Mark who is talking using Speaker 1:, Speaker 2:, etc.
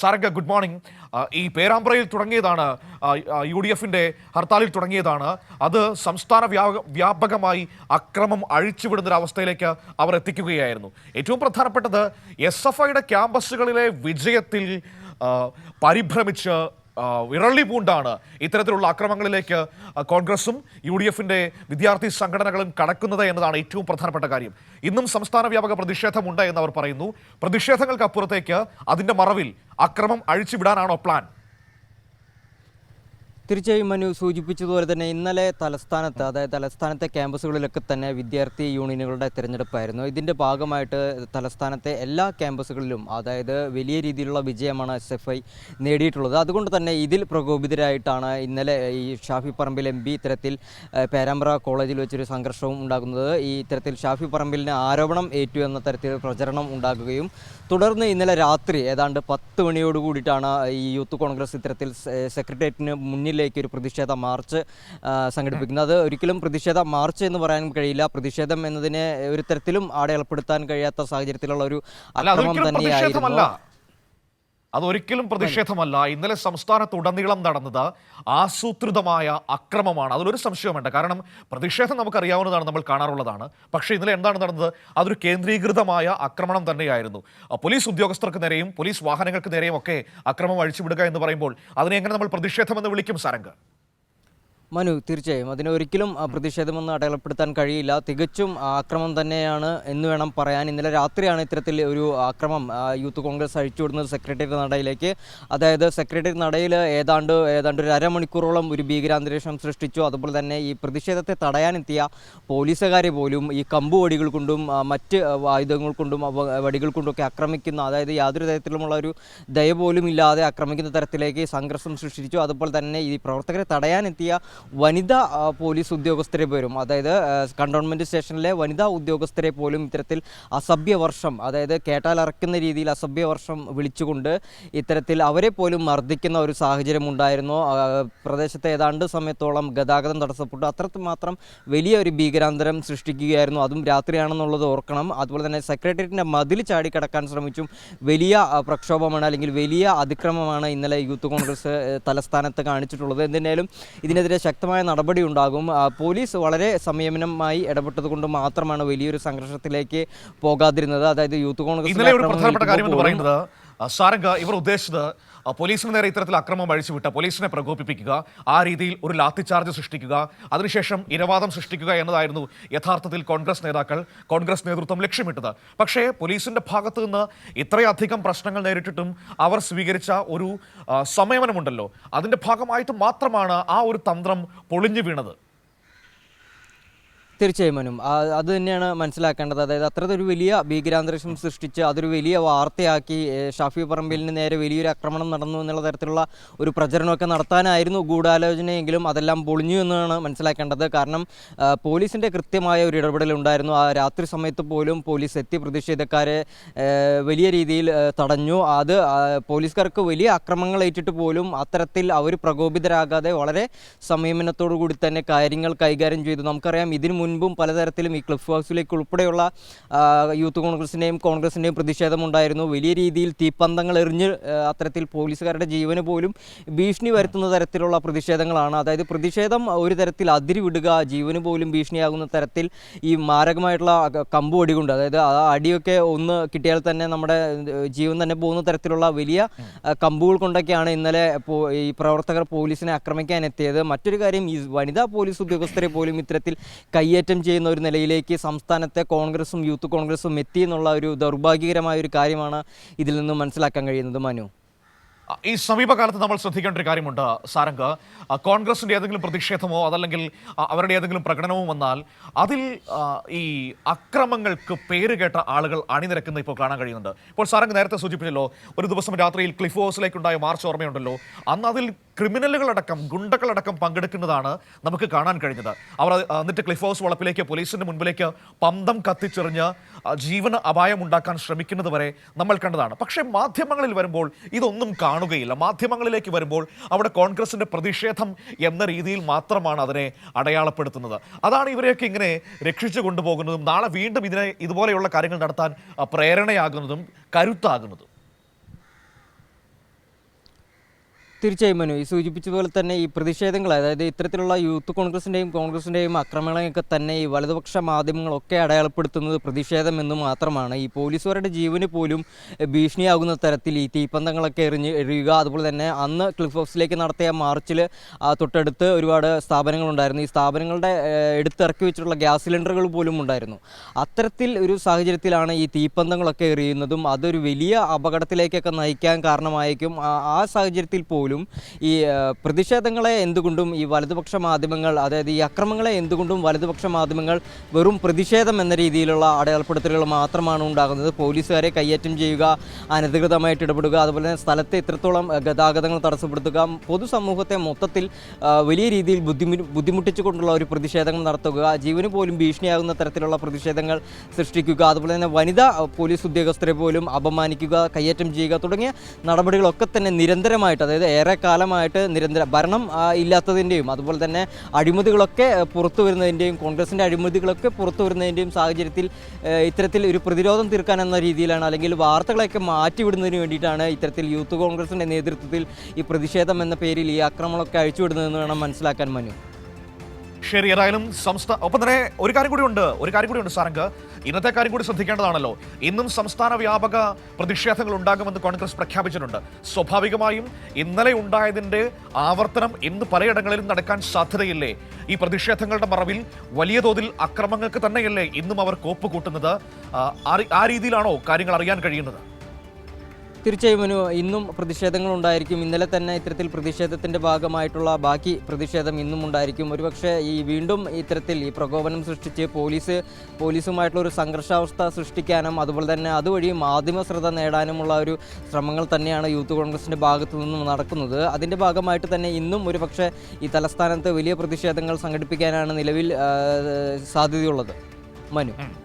Speaker 1: സാരംഗ good morning ഈ പേരാമ്പ്രയിൽ തുടങ്ങിയതാണ് U D എഫിൻ്റെ ഹർത്താലിൽ തുടങ്ങിയതാണ് അത് സംസ്ഥാന വ്യാപകമായി അക്രമം ഒരവസ്ഥയിലേക്ക് അവർ എത്തിക്കുകയായിരുന്നു ഏറ്റവും പ്രധാനപ്പെട്ടത് എസ് എഫ് ഐയുടെ ക്യാമ്പസുകളിലെ വിജയത്തിൽ പരിഭ്രമിച്ച് വിരളി പൂണ്ടാണ് ഇത്തരത്തിലുള്ള അക്രമങ്ങളിലേക്ക് കോൺഗ്രസും യു ഡി എഫിൻ്റെ വിദ്യാർത്ഥി സംഘടനകളും കടക്കുന്നത് എന്നതാണ് ഏറ്റവും പ്രധാനപ്പെട്ട കാര്യം ഇന്നും സംസ്ഥാന വ്യാപക പ്രതിഷേധമുണ്ട് അവർ പറയുന്നു പ്രതിഷേധങ്ങൾക്കപ്പുറത്തേക്ക് അതിൻ്റെ മറവിൽ അക്രമം അഴിച്ചുവിടാനാണോ പ്ലാൻ
Speaker 2: തീർച്ചയായും മനു സൂചിപ്പിച്ചതുപോലെ തന്നെ ഇന്നലെ തലസ്ഥാനത്ത് അതായത് തലസ്ഥാനത്തെ ക്യാമ്പസുകളിലൊക്കെ തന്നെ വിദ്യാർത്ഥി യൂണിയനുകളുടെ തിരഞ്ഞെടുപ്പായിരുന്നു ഇതിൻ്റെ ഭാഗമായിട്ട് തലസ്ഥാനത്തെ എല്ലാ ക്യാമ്പസുകളിലും അതായത് വലിയ രീതിയിലുള്ള വിജയമാണ് എസ് എഫ് ഐ നേടിയിട്ടുള്ളത് അതുകൊണ്ട് തന്നെ ഇതിൽ പ്രകോപിതരായിട്ടാണ് ഇന്നലെ ഈ ഷാഫി പറമ്പിൽ എം ബി ഇത്തരത്തിൽ പേരാമ്പ്ര കോളേജിൽ വെച്ചൊരു സംഘർഷവും ഉണ്ടാകുന്നത് ഈ ഇത്തരത്തിൽ ഷാഫി പറമ്പിലിന് ആരോപണം ഏറ്റു എന്ന തരത്തിൽ പ്രചരണം ഉണ്ടാക്കുകയും തുടർന്ന് ഇന്നലെ രാത്രി ഏതാണ്ട് പത്ത് മണിയോട് ഈ യൂത്ത് കോൺഗ്രസ് ഇത്തരത്തിൽ സെക്രട്ടേറിയറ്റിന് മുന്നിൽ മുന്നിലേക്ക് ഒരു പ്രതിഷേധ മാർച്ച് സംഘടിപ്പിക്കുന്നത് ഒരിക്കലും പ്രതിഷേധ മാർച്ച് എന്ന് പറയാൻ കഴിയില്ല പ്രതിഷേധം എന്നതിനെ ഒരു തരത്തിലും ആടയാളപ്പെടുത്താൻ കഴിയാത്ത സാഹചര്യത്തിലുള്ള ഒരു അക്രമം തന്നെയായിരുന്നു
Speaker 1: അതൊരിക്കലും പ്രതിഷേധമല്ല ഇന്നലെ സംസ്ഥാനത്തുടനീളം നടന്നത് ആസൂത്രിതമായ അക്രമമാണ് അതിലൊരു സംശയം വേണ്ട കാരണം പ്രതിഷേധം നമുക്കറിയാവുന്നതാണ് നമ്മൾ കാണാറുള്ളതാണ് പക്ഷേ ഇന്നലെ എന്താണ് നടന്നത് അതൊരു കേന്ദ്രീകൃതമായ ആക്രമണം തന്നെയായിരുന്നു പോലീസ് ഉദ്യോഗസ്ഥർക്ക് നേരെയും പോലീസ് വാഹനങ്ങൾക്ക് നേരെയും ഒക്കെ അക്രമം അഴിച്ചുവിടുക എന്ന് പറയുമ്പോൾ അതിനെ എങ്ങനെ നമ്മൾ പ്രതിഷേധമെന്ന് വിളിക്കും സാരംഗ്
Speaker 2: മനു തീർച്ചയായും ഒരിക്കലും പ്രതിഷേധമൊന്നും അടയാളപ്പെടുത്താൻ കഴിയില്ല തികച്ചും ആക്രമം തന്നെയാണ് എന്ന് വേണം പറയാൻ ഇന്നലെ രാത്രിയാണ് ഇത്തരത്തിൽ ഒരു ആക്രമം യൂത്ത് കോൺഗ്രസ് അഴിച്ചുവിടുന്നത് സെക്രട്ടേറിയറ്റ് നടയിലേക്ക് അതായത് സെക്രട്ടേറിയറ്റ് നടയിൽ ഏതാണ്ട് ഏതാണ്ട് ഒരു അരമണിക്കൂറോളം ഒരു ഭീകരാന്തരീക്ഷം സൃഷ്ടിച്ചു അതുപോലെ തന്നെ ഈ പ്രതിഷേധത്തെ തടയാനെത്തിയ പോലീസുകാരെ പോലും ഈ കമ്പുവടികൾ കൊണ്ടും മറ്റ് ആയുധങ്ങൾ കൊണ്ടും വടികൾ കൊണ്ടുമൊക്കെ ആക്രമിക്കുന്ന അതായത് യാതൊരു തരത്തിലുമുള്ള ഒരു ദയ പോലും ഇല്ലാതെ ആക്രമിക്കുന്ന തരത്തിലേക്ക് സംഘർഷം സൃഷ്ടിച്ചു അതുപോലെ തന്നെ ഈ പ്രവർത്തകരെ തടയാനെത്തിയ വനിതാ പോലീസ് ഉദ്യോഗസ്ഥരെ പോലും അതായത് കണ്ടോൺമെൻറ്റ് സ്റ്റേഷനിലെ വനിതാ ഉദ്യോഗസ്ഥരെ പോലും ഇത്തരത്തിൽ അസഭ്യവർഷം അതായത് കേട്ടാലറക്കുന്ന രീതിയിൽ അസഭ്യവർഷം വിളിച്ചുകൊണ്ട് ഇത്തരത്തിൽ അവരെ പോലും മർദ്ദിക്കുന്ന ഒരു സാഹചര്യം ഉണ്ടായിരുന്നു പ്രദേശത്തെ ഏതാണ്ട് സമയത്തോളം ഗതാഗതം തടസ്സപ്പെട്ടു അത്രമാത്രം വലിയ ഒരു ഭീകരാന്തരം സൃഷ്ടിക്കുകയായിരുന്നു അതും രാത്രിയാണെന്നുള്ളത് ഓർക്കണം അതുപോലെ തന്നെ സെക്രട്ടേറിയറ്റിൻ്റെ മതിൽ ചാടിക്കടക്കാൻ ശ്രമിച്ചും വലിയ പ്രക്ഷോഭമാണ് അല്ലെങ്കിൽ വലിയ അതിക്രമമാണ് ഇന്നലെ യൂത്ത് കോൺഗ്രസ് തലസ്ഥാനത്ത് കാണിച്ചിട്ടുള്ളത് എന്തിനേലും ഇതിനെതിരെ ശക്തമായ നടപടി ഉണ്ടാകും പോലീസ് വളരെ സംയമനമായി ഇടപെട്ടതുകൊണ്ട് മാത്രമാണ് വലിയൊരു സംഘർഷത്തിലേക്ക് പോകാതിരുന്നത് അതായത് യൂത്ത് കോൺഗ്രസ്
Speaker 1: കാര്യം എന്ന് സാരംഗ ഇവർ ഉദ്ദേശിച്ചത് പോലീസിന് നേരെ ഇത്തരത്തിൽ അക്രമം അഴിച്ചുവിട്ട പോലീസിനെ പ്രകോപിപ്പിക്കുക ആ രീതിയിൽ ഒരു ലാത്തിചാർജ് സൃഷ്ടിക്കുക അതിനുശേഷം ഇരവാദം സൃഷ്ടിക്കുക എന്നതായിരുന്നു യഥാർത്ഥത്തിൽ കോൺഗ്രസ് നേതാക്കൾ കോൺഗ്രസ് നേതൃത്വം ലക്ഷ്യമിട്ടത് പക്ഷേ പോലീസിന്റെ ഭാഗത്തു നിന്ന് ഇത്രയധികം പ്രശ്നങ്ങൾ നേരിട്ടിട്ടും അവർ സ്വീകരിച്ച ഒരു സമയമനമുണ്ടല്ലോ അതിന്റെ ഭാഗമായിട്ട് മാത്രമാണ് ആ ഒരു തന്ത്രം പൊളിഞ്ഞു വീണത്
Speaker 2: തീർച്ചയായും മനു അത് തന്നെയാണ് മനസ്സിലാക്കേണ്ടത് അതായത് ഒരു വലിയ ഭീകരാന്തരീക്ഷം സൃഷ്ടിച്ച് അതൊരു വലിയ വാർത്തയാക്കി ഷാഫി പറമ്പിലിന് നേരെ വലിയൊരു ആക്രമണം നടന്നു എന്നുള്ള തരത്തിലുള്ള ഒരു പ്രചരണമൊക്കെ നടത്താനായിരുന്നു ഗൂഢാലോചനയെങ്കിലും അതെല്ലാം പൊളിഞ്ഞു എന്നാണ് മനസ്സിലാക്കേണ്ടത് കാരണം പോലീസിൻ്റെ കൃത്യമായ ഒരു ഇടപെടൽ ഉണ്ടായിരുന്നു ആ രാത്രി സമയത്ത് പോലും പോലീസ് എത്തി പ്രതിഷേധക്കാരെ വലിയ രീതിയിൽ തടഞ്ഞു അത് പോലീസുകാർക്ക് വലിയ ആക്രമങ്ങൾ ഏറ്റിട്ട് പോലും അത്തരത്തിൽ അവർ പ്രകോപിതരാകാതെ വളരെ സംയമനത്തോടു കൂടി തന്നെ കാര്യങ്ങൾ കൈകാര്യം ചെയ്തു നമുക്കറിയാം ഇതിനു മുൻപും പലതരത്തിലും ഈ ക്ലിഫ് ഹൗസിലേക്ക് ഉൾപ്പെടെയുള്ള യൂത്ത് കോൺഗ്രസിൻ്റെയും കോൺഗ്രസിൻ്റെയും പ്രതിഷേധമുണ്ടായിരുന്നു വലിയ രീതിയിൽ തീപ്പന്തങ്ങൾ എറിഞ്ഞ് അത്തരത്തിൽ പോലീസുകാരുടെ ജീവന് പോലും ഭീഷണി വരുത്തുന്ന തരത്തിലുള്ള പ്രതിഷേധങ്ങളാണ് അതായത് പ്രതിഷേധം ഒരു തരത്തിൽ അതിരിവിടുക ജീവന് പോലും ഭീഷണിയാകുന്ന തരത്തിൽ ഈ മാരകമായിട്ടുള്ള കമ്പ് അടികൊണ്ട് അതായത് ആ അടിയൊക്കെ ഒന്ന് കിട്ടിയാൽ തന്നെ നമ്മുടെ ജീവൻ തന്നെ പോകുന്ന തരത്തിലുള്ള വലിയ കമ്പുകൾ കൊണ്ടൊക്കെയാണ് ഇന്നലെ ഈ പ്രവർത്തകർ പോലീസിനെ ആക്രമിക്കാൻ എത്തിയത് മറ്റൊരു കാര്യം ഈ വനിതാ പോലീസ് ഉദ്യോഗസ്ഥരെ പോലും ഇത്തരത്തിൽ കൈ കയ്യേറ്റം ചെയ്യുന്ന ഒരു നിലയിലേക്ക് സംസ്ഥാനത്തെ കോൺഗ്രസും യൂത്ത് കോൺഗ്രസും എത്തി എന്നുള്ള ഒരു ദൗർഭാഗ്യകരമായ ഒരു കാര്യമാണ് ഇതിൽ നിന്നും മനസ്സിലാക്കാൻ കഴിയുന്നത് മനു
Speaker 1: ഈ സമീപകാലത്ത് നമ്മൾ ശ്രദ്ധിക്കേണ്ട ഒരു കാര്യമുണ്ട് സാരംഗ് കോൺഗ്രസിന്റെ ഏതെങ്കിലും പ്രതിഷേധമോ അതല്ലെങ്കിൽ അവരുടെ ഏതെങ്കിലും പ്രകടനമോ വന്നാൽ അതിൽ ഈ അക്രമങ്ങൾക്ക് പേര് കേട്ട ആളുകൾ അണിനിരക്കുന്ന ഇപ്പോൾ കാണാൻ കഴിയുന്നുണ്ട് ഇപ്പോൾ സാരംഗ് നേരത്തെ സൂചിപ്പിച്ചല്ലോ ഒരു ദിവസം രാത്രിയിൽ ക്ലിഫ് ഹൗസിലേക്കുണ്ടായ മാർച്ച് ഓർമ്മയുണ്ടല്ലോ അന്ന് അതിൽ ക്രിമിനലുകളടക്കം ഗുണ്ടകളടക്കം പങ്കെടുക്കുന്നതാണ് നമുക്ക് കാണാൻ കഴിഞ്ഞത് അവർ എന്നിട്ട് ക്ലിഫ് ഹൗസ് വളപ്പിലേക്ക് പോലീസിന്റെ മുൻപിലേക്ക് പന്തം കത്തിച്ചെറിഞ്ഞ് ജീവന ഉണ്ടാക്കാൻ ശ്രമിക്കുന്നത് വരെ നമ്മൾ കണ്ടതാണ് പക്ഷേ മാധ്യമങ്ങളിൽ വരുമ്പോൾ ഇതൊന്നും കാണുകയില്ല മാധ്യമങ്ങളിലേക്ക് വരുമ്പോൾ അവിടെ കോൺഗ്രസിന്റെ പ്രതിഷേധം എന്ന രീതിയിൽ മാത്രമാണ് അതിനെ അടയാളപ്പെടുത്തുന്നത് അതാണ് ഇവരെയൊക്കെ ഇങ്ങനെ രക്ഷിച്ചു കൊണ്ടുപോകുന്നതും നാളെ വീണ്ടും ഇതിനെ ഇതുപോലെയുള്ള കാര്യങ്ങൾ നടത്താൻ പ്രേരണയാകുന്നതും കരുത്താകുന്നതും
Speaker 2: തീർച്ചയായും മനു ഈ സൂചിപ്പിച്ചതുപോലെ തന്നെ ഈ പ്രതിഷേധങ്ങൾ അതായത് ഇത്തരത്തിലുള്ള യൂത്ത് കോൺഗ്രസിൻ്റെയും കോൺഗ്രസിൻ്റെയും ആക്രമണങ്ങളൊക്കെ തന്നെ ഈ വലതുപക്ഷ മാധ്യമങ്ങളൊക്കെ അടയാളപ്പെടുത്തുന്നത് പ്രതിഷേധം എന്ന് മാത്രമാണ് ഈ പോലീസുകാരുടെ ജീവന് പോലും ഭീഷണിയാകുന്ന തരത്തിൽ ഈ തീപ്പന്തങ്ങളൊക്കെ എറിഞ്ഞ് എറിയുക അതുപോലെ തന്നെ അന്ന് ക്ലിഫ് ഹൗസിലേക്ക് നടത്തിയ മാർച്ചിൽ തൊട്ടടുത്ത് ഒരുപാട് സ്ഥാപനങ്ങളുണ്ടായിരുന്നു ഈ സ്ഥാപനങ്ങളുടെ എടുത്തിറക്കി വെച്ചിട്ടുള്ള ഗ്യാസ് സിലിണ്ടറുകൾ പോലും ഉണ്ടായിരുന്നു അത്തരത്തിൽ ഒരു സാഹചര്യത്തിലാണ് ഈ തീപ്പന്തങ്ങളൊക്കെ എറിയുന്നതും അതൊരു വലിയ അപകടത്തിലേക്കൊക്കെ നയിക്കാൻ കാരണമായേക്കും ആ സാഹചര്യത്തിൽ പോലും പോലും ഈ പ്രതിഷേധങ്ങളെ എന്തുകൊണ്ടും ഈ വലതുപക്ഷ മാധ്യമങ്ങൾ അതായത് ഈ അക്രമങ്ങളെ എന്തുകൊണ്ടും വലതുപക്ഷ മാധ്യമങ്ങൾ വെറും പ്രതിഷേധം എന്ന രീതിയിലുള്ള അടയാളപ്പെടുത്തലുകൾ മാത്രമാണ് ഉണ്ടാകുന്നത് പോലീസുകാരെ കയ്യേറ്റം ചെയ്യുക അനധികൃതമായിട്ട് ഇടപെടുക അതുപോലെ തന്നെ സ്ഥലത്തെ ഇത്രത്തോളം ഗതാഗതങ്ങൾ തടസ്സപ്പെടുത്തുക പൊതുസമൂഹത്തെ മൊത്തത്തിൽ വലിയ രീതിയിൽ ബുദ്ധിമുട്ട് ബുദ്ധിമുട്ടിച്ചുകൊണ്ടുള്ള ഒരു പ്രതിഷേധങ്ങൾ നടത്തുക ജീവന് പോലും ഭീഷണിയാകുന്ന തരത്തിലുള്ള പ്രതിഷേധങ്ങൾ സൃഷ്ടിക്കുക അതുപോലെ തന്നെ വനിതാ പോലീസ് ഉദ്യോഗസ്ഥരെ പോലും അപമാനിക്കുക കയ്യേറ്റം ചെയ്യുക തുടങ്ങിയ നടപടികളൊക്കെ തന്നെ നിരന്തരമായിട്ട് അതായത് ഏറെ കാലമായിട്ട് നിരന്തര ഭരണം ഇല്ലാത്തതിൻ്റെയും അതുപോലെ തന്നെ അഴിമതികളൊക്കെ പുറത്തു വരുന്നതിൻ്റെയും കോൺഗ്രസിൻ്റെ അഴിമതികളൊക്കെ പുറത്തു വരുന്നതിൻ്റെയും സാഹചര്യത്തിൽ ഇത്തരത്തിൽ ഒരു പ്രതിരോധം തീർക്കാൻ എന്ന രീതിയിലാണ് അല്ലെങ്കിൽ വാർത്തകളൊക്കെ മാറ്റിവിടുന്നതിന് വേണ്ടിയിട്ടാണ് ഇത്തരത്തിൽ യൂത്ത് കോൺഗ്രസിൻ്റെ നേതൃത്വത്തിൽ ഈ പ്രതിഷേധം എന്ന പേരിൽ ഈ ആക്രമണമൊക്കെ അഴിച്ചുവിടുന്നതെന്ന് വേണം മനസ്സിലാക്കാൻ മനു
Speaker 1: ശരി ഏതായാലും സംസ്ഥാന ഒപ്പം തന്നെ ഒരു കാര്യം കൂടി ഉണ്ട് ഒരു കാര്യം കൂടി ഉണ്ട് സാറങ്ക് ഇന്നത്തെ കാര്യം കൂടി ശ്രദ്ധിക്കേണ്ടതാണല്ലോ ഇന്നും സംസ്ഥാന വ്യാപക പ്രതിഷേധങ്ങൾ ഉണ്ടാകുമെന്ന് കോൺഗ്രസ് പ്രഖ്യാപിച്ചിട്ടുണ്ട് സ്വാഭാവികമായും ഇന്നലെ ഉണ്ടായതിന്റെ ആവർത്തനം ഇന്ന് പലയിടങ്ങളിലും നടക്കാൻ സാധ്യതയില്ലേ ഈ പ്രതിഷേധങ്ങളുടെ മറവിൽ വലിയ തോതിൽ അക്രമങ്ങൾക്ക് തന്നെയല്ലേ ഇന്നും അവർ കോപ്പ് കൂട്ടുന്നത് ആ രീതിയിലാണോ കാര്യങ്ങൾ അറിയാൻ കഴിയുന്നത്
Speaker 2: തീർച്ചയായും മനു ഇന്നും ഉണ്ടായിരിക്കും ഇന്നലെ തന്നെ ഇത്തരത്തിൽ പ്രതിഷേധത്തിന്റെ ഭാഗമായിട്ടുള്ള ബാക്കി പ്രതിഷേധം ഇന്നും ഉണ്ടായിരിക്കും ഒരുപക്ഷെ ഈ വീണ്ടും ഇത്തരത്തിൽ ഈ പ്രകോപനം സൃഷ്ടിച്ച് പോലീസ് പോലീസുമായിട്ടുള്ള ഒരു സംഘർഷാവസ്ഥ സൃഷ്ടിക്കാനും അതുപോലെ തന്നെ അതുവഴി മാധ്യമ ശ്രദ്ധ നേടാനുമുള്ള ഒരു ശ്രമങ്ങൾ തന്നെയാണ് യൂത്ത് കോൺഗ്രസിന്റെ ഭാഗത്തു നിന്നും നടക്കുന്നത് അതിന്റെ ഭാഗമായിട്ട് തന്നെ ഇന്നും ഒരുപക്ഷെ ഈ തലസ്ഥാനത്ത് വലിയ പ്രതിഷേധങ്ങൾ സംഘടിപ്പിക്കാനാണ് നിലവിൽ സാധ്യതയുള്ളത് മനു